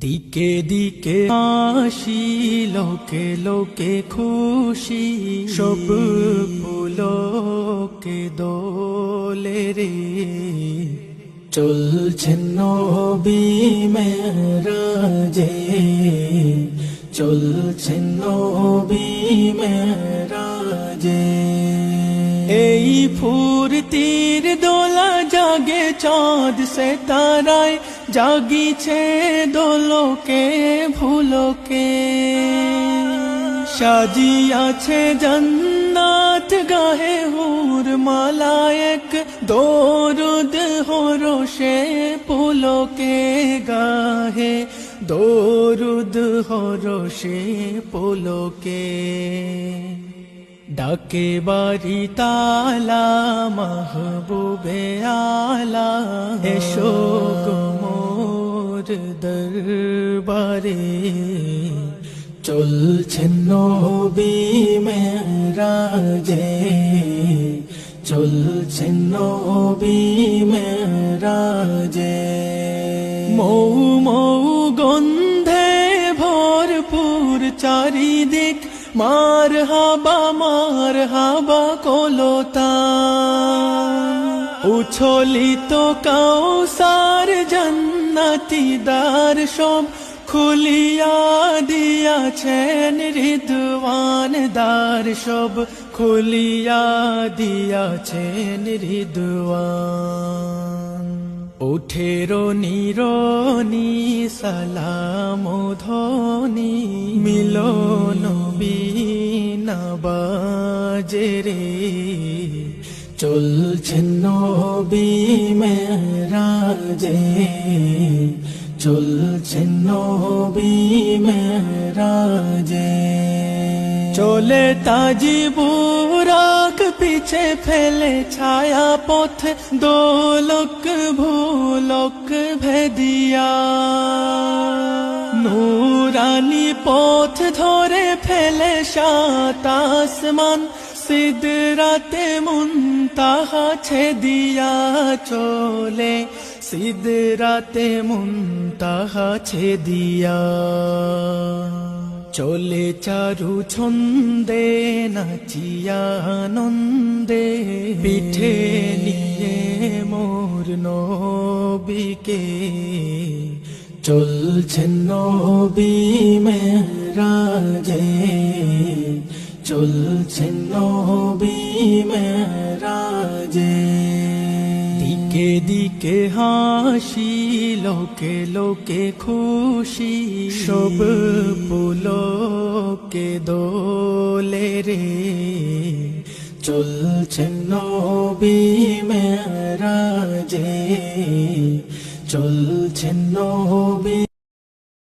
দিকে দিকে হাসি লোকে লোকে খুশি সব পুলকে দোলে রে। চলছেন নবী মেরাজে চলছেন নবী মেরাজে। এই ফুরতির দোলা জাগে চাঁদ সে তারায় জাগিছে দোলকে, ভুলকে। সাজিয়াছে জন্নাত গাহে হুর মালায়ক দোরুদ হরষে পুলকে গাহে। দোরুদ হরষে পুলকে। ডাকে বাড়ি তালা, মাহবুবে আলা। এসো গো দরবারে চলছেন নবী মেরাজে, চলছেন নবী মেরাজে। মৌ মৌ গন্ধে ভরপুর চারিদিক মার হাবা মার হাবা কলতা। উছলিত কাউসার জান্নাতি দ্বার সব খুলিয়া দিয়াছেন হৃদওয়ান দ্বার সব খুলিয়া দিয়াছেন হৃদওয়ান উঠেরো নিরনি, সালাম ধ্বনি, মিলন বাজে রে। চলছেন নবী মেরাজে চলছেন নবী মেরাজে। চলে তাজি বুরাক পিছে ফেলে ছায়া পথ দোলক ভুলক ভেদিয়া। নূরানি পথ ধরে ফেলে সাত আসমান সিদরাতে মুনতাহা ছেদিয়া চলে। সিদরাতে মুনতাহা ছেদিয়া চলে চারু ছন্দে, নাচিয়া নন্দে পিঠে নিয়ে মোর নবীকে চলছেন নবী মেরাজে। চলছেন নবী মেরাজে দিকে দিকে হাসি, লোকে লোকে খুশি। সব পুলকে দোলে রে। চলছেন নবী মেরাজে চলছেন নবী